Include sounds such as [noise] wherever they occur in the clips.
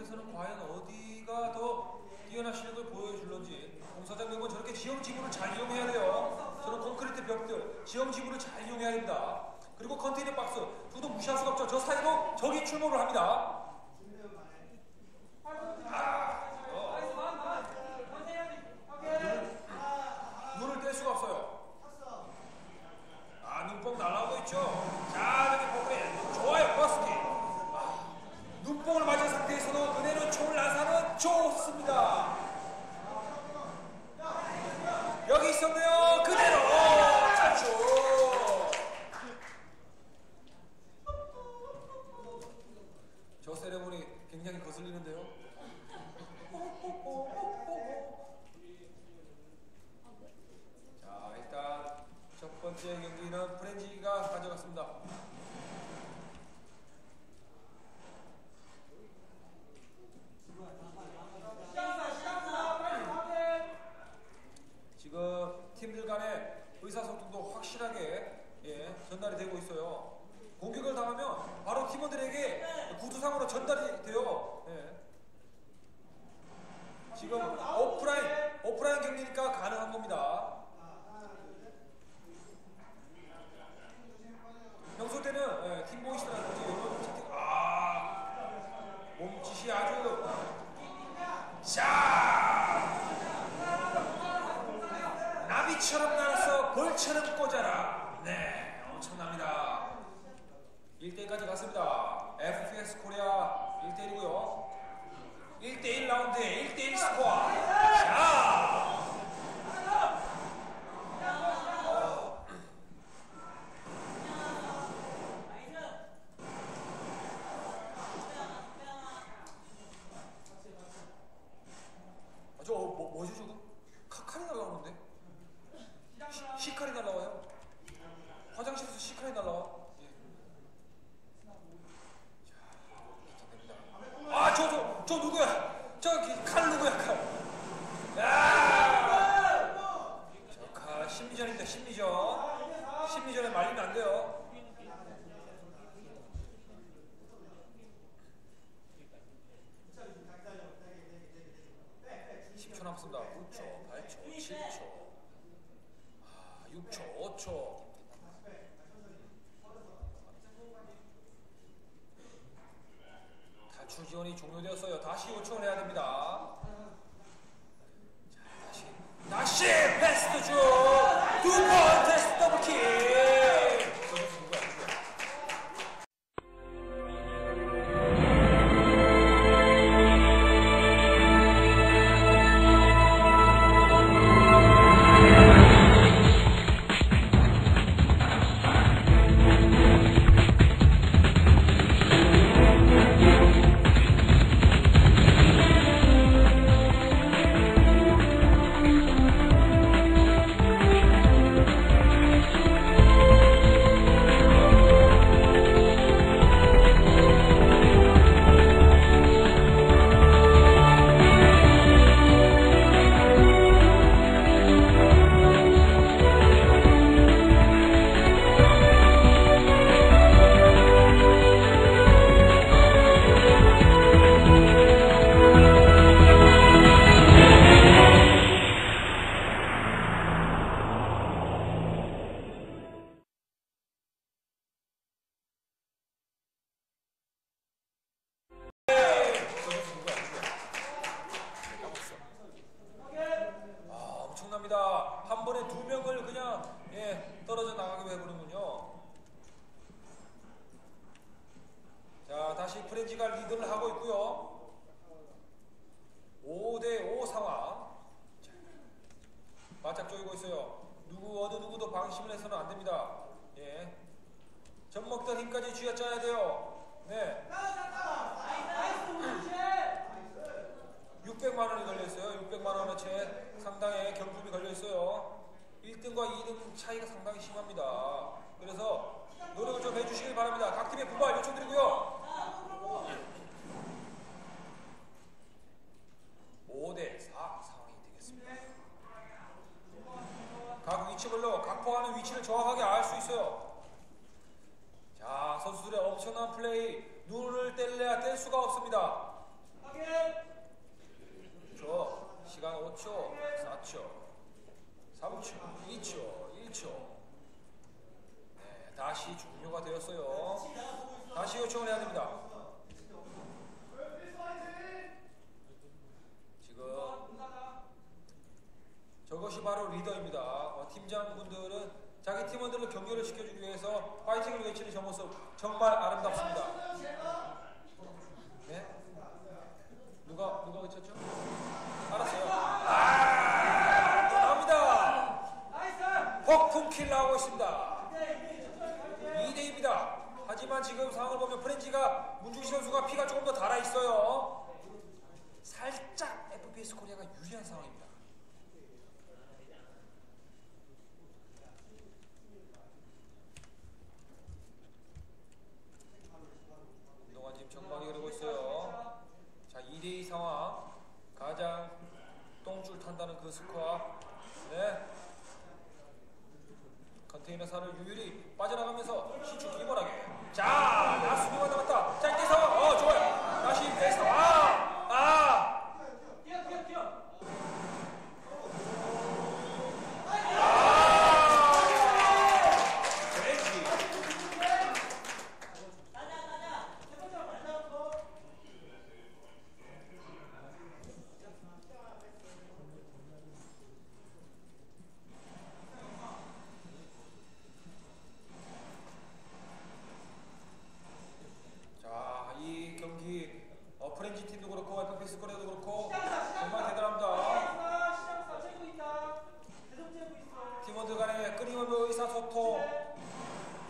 공사장면에서는 과연 어디가 더 뛰어난 실력을 보여줄런지 공사장면은 저렇게 지형 지구를 잘 이용해야 돼요. 저런 콘크리트 벽들, 지형 지구를 잘 이용해야 됩니다. 그리고 컨테이너 박스, 저도 무시할 수가 없죠. 저 사이로 적이 출몰을 합니다. 아, 어. 눈을 뗄 수가 없어요. 아, 눈뽕 날라오고 있죠. 자, 저기 보그레 좋아요, 버스키. 아, 눈뽕을 맞은 상태에서도 은혜는 총을 난사는 좋습니다. 여기 있었네요. 그대로 찬수. 저 세레모니 굉장히 거슬리는데요. 자, 일단 첫 번째 경기는 프렌지가 가져갔습니다. 지금 팀들 간의 의사소통도 확실하게 예, 전달이 되고 있어요. 공격을 당하면 바로 팀원들에게 구두상으로 전달이 돼요. 예. 지금 오프라인 오프라인 경기니까 가능한 겁니다. 평소 때는 예, 팀보이스라든지 이런 채팅 아 몸짓이 아주 자 나비처럼 날아서 벌처럼 꽂아라. 네, 엄청납니다. 1대1까지 갔습니다. FPS 코리아 1대1이고요. 1대1 라운드에 1대1 스코어. 자! 어. 아, 저 뭐, 뭐지 저거? 카칼이 날라오는데? 시, 시칼이 날라와요? 화장실에서 시칼이 날라와? 예. 자, 아, 저, 저, 저 누구야? 저기 칼 누구야, 칼? 야! 600만 원이 걸려 있어요. 600만 원어치 상당의 경품이 걸려 있어요. 1등과 2등 차이가 상당히 심합니다. 그래서 노력을 좀 해주시길 바랍니다. 각 팀의 부발 요청드리고요. 5대 4 상황이 되겠습니다. 각 위치별로 각포하는 위치를 정확하게 알 수 있어요. 자, 선수들의 엄청난 플레이 눈을 뗄래야 뗄 수가 없습니다. 저 시간 5초, 4초, 3초, 2초, 1초. 네, 다시 종료가 되었어요. 다시 요청을 해야 됩니다. 지금 저것이 바로 리더입니다. 어, 팀장분들은 자기 팀원들을 경계를 시켜주기 위해서 파이팅을 외치는 저 모습 정말 아름답습니다. 네? 누가 누가 외쳤죠? 알았어요. 아, 나옵니다. 폭풍 킬 나오고 있습니다. 2대2입니다. 하지만 지금 상황을 보면 프렌지가 문중시 선수가 피가 조금 더 달아 있어요. 살짝 FPS 코리아가 유리한 상황입니다. 운동화 지금 전방에 흐르고 있어요. 자, 2대2 상황. 가장 똥줄 탄다는 그 스코어. 네. 컨테이너 산을 유율이 빠져나가면서 시추 기본하게. 자, 나 수비가 남았다. 짧게 상황. 어, 좋아요. 다시 페이스. 아! 아! 아! 왠지. 자, 이 경기 어, 프렌지 팀도 그렇고 FPS 코리아도 그렇고 정말 대단합니다. 팀원들 간의 끊임없는 의사소통,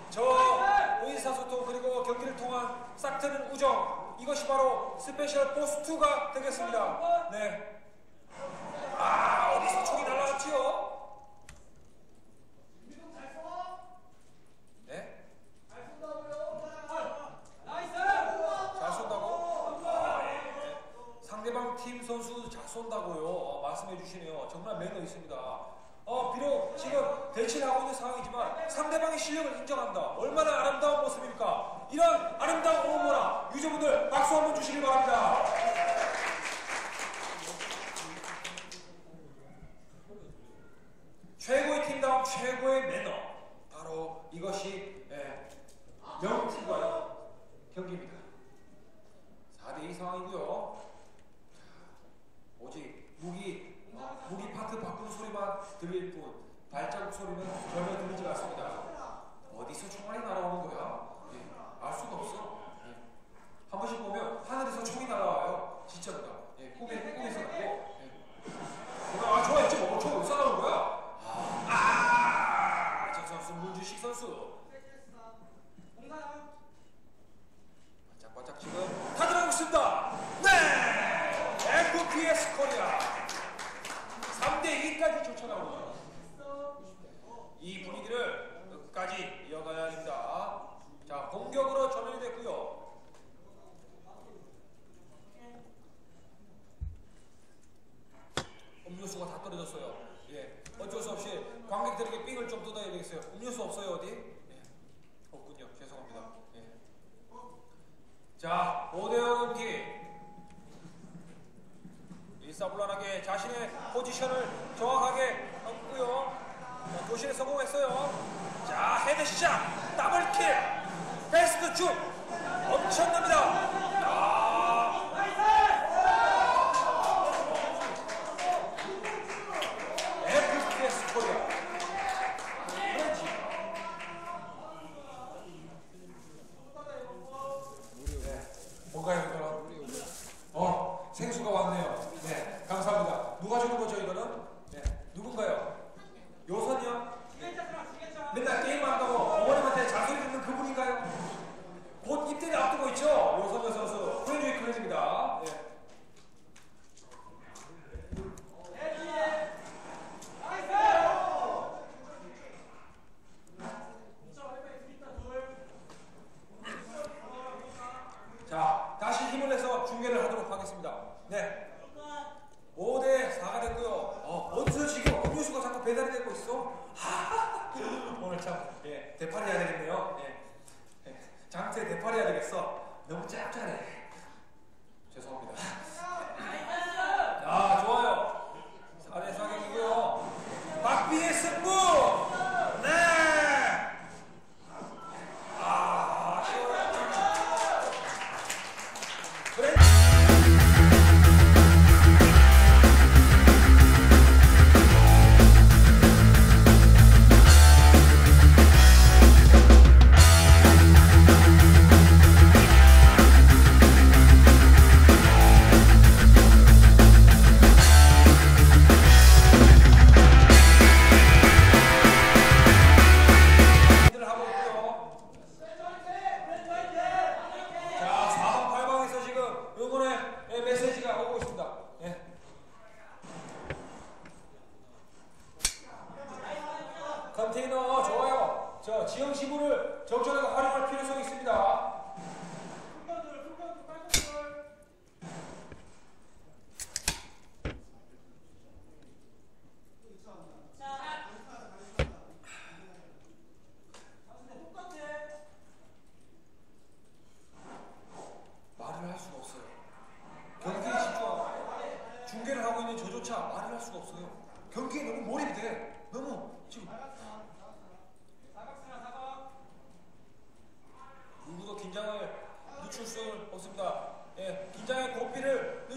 저 의사소통 그리고 경기를 통한 싹트는 우정 이것이 바로 스페셜 포스 2가 되겠습니다. 네. 아 어디서 총이 날라왔지요? 네? 잘 쏜다고? 아, 예. 상대방 팀 선수 잘 쏜다고요. 어, 말씀해 주시네요. 정말 매너 있습니다. 어, 비록 지금 대치를 하고 있는 상대방의 실력을 인정한다. 얼마나 아름다운 모습입니까? 이런 아름다운 오모나 유저분들 박수 한번 주시길 바랍니다. 최고의 팀다운 최고의 매너. 바로 이것이 예, 명팀과의 경기입니다. 4대2 상황이고요. 자, 오직 무기 어, 무기 파트 바꾸는 소리만 들릴 뿐 발자국 소리는 전혀 들리지 않습니다. 어디서 총알이 날아오는 거야? 예, 알 수가 없어. 예. 한 번씩 보면 하늘에서 총이 날아와요. 진짜입니다. 예, 꿈에 꿈에서 났고. 예. 아 좋아했지 뭐 총을 쏴나온 거야? 아, 저 선수 문주식 선수. 바짝바짝 지금 타들어가고 있습니다. 네! FPS 코리아 3대 2까지 쫓아가고 이 분위기를 끝까지 이어가야 합니다. 자 공격으로 전환이 됐고요. 음료수가 다 떨어졌어요. 예, 어쩔 수 없이 관객들에게 삥을 좀 뜯어야 되겠어요. 음료수 없어요 어디? 예, 없군요. 죄송합니다. 예. 자, 5대5 경기. 일사불란하게 자신의 포지션을 정확하게 얻고요. 자, 도실에 성공했어요. 자, 헤드샷, 더블킬, 베스트 슛 엄청납니다.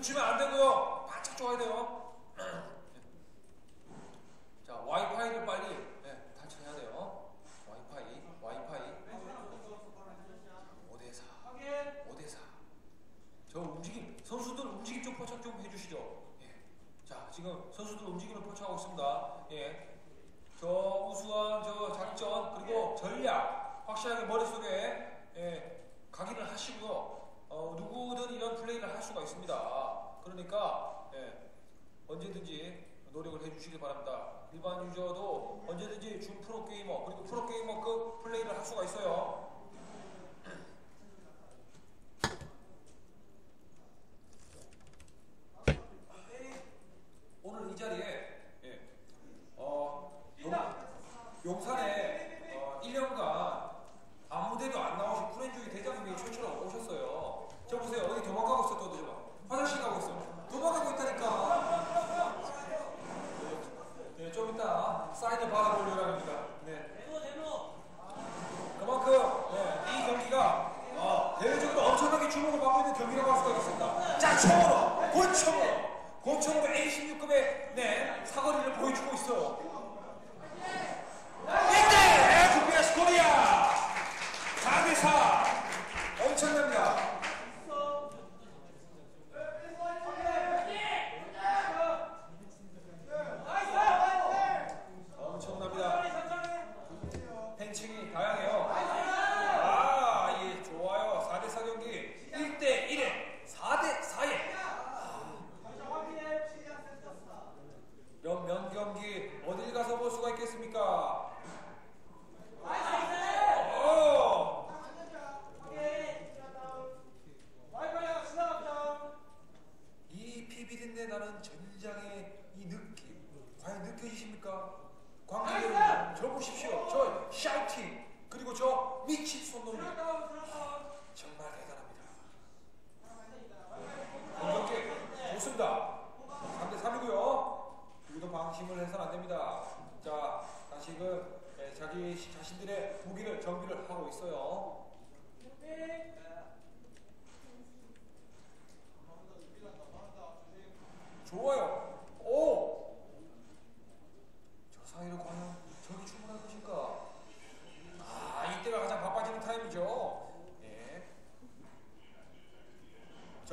주면 안 되고요. 바짝 줘야 돼요. [clears throat] 자, 와이파이를 빨리 네, 탈출해야 돼요. 와이파이, 와이파이. 5대4. 5대4. 저 움직임, 선수들 움직임 좀 포착 좀 해주시죠. 예. 자, 지금 선수들 움직임을 포착하고 있습니다. 예. 저 우수한 저 작전, 그리고 예. 전략, 확실하게 머릿속에 예, 각인을 하시고요. 어, 누구든 이런 플레이를 할 수가 있습니다. 그러니까 예, 언제든지 노력을 해주시기 바랍니다. 일반 유저도 언제든지 준 프로게이머 그리고 프로게이머급 플레이를 할 수가 있어요. [clears throat] 오늘 이 자리에 예, 어, 용, 산에 어, 1년간 아무데도 안 나오신 프렌주의 대장님이 최초로 오셨어요. 저 보세요. 어디 도망가고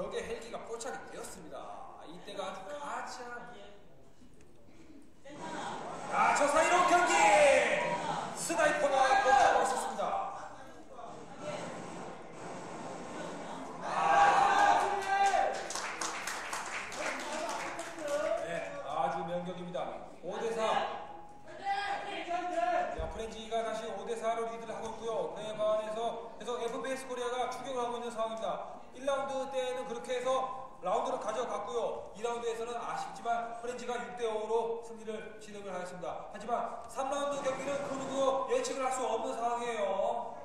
적의 헬기가 포착이 되었습니다. 이때가 아주 가장 아, 예. 아 저 사람 2라운드에서는 아쉽지만 프렌즈가 6대5로 승리를 진행을 하였습니다. 하지만 3라운드 경기는 그 누구도 예측을 할 수 없는 상황이에요.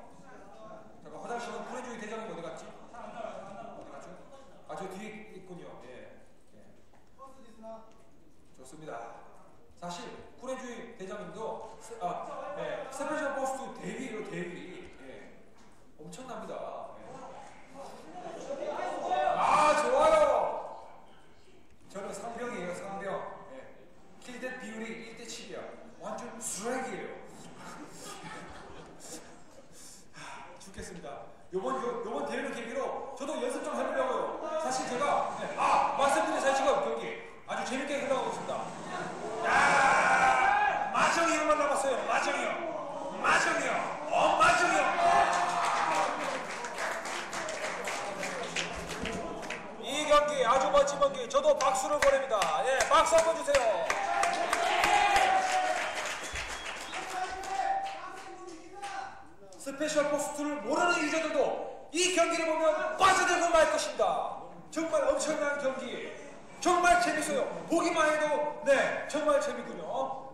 잠깐 화장실은 프렌즈의 대장이 어디 갔지? 어디 갔죠? 아, 저 뒤에 있군요. 예. 예. 좋습니다. 사실 쿠렌주의 대장님도 세, 아, 네. 예, 세페션 포스트 대위로 대위 예, 엄청납니다. 스페셜 포스트를 모르는 유저들도 이 경기를 보면 빠져들고 말 것입니다. 정말 엄청난 경기. 정말 재밌어요. 보기만 해도 네 정말 재밌군요.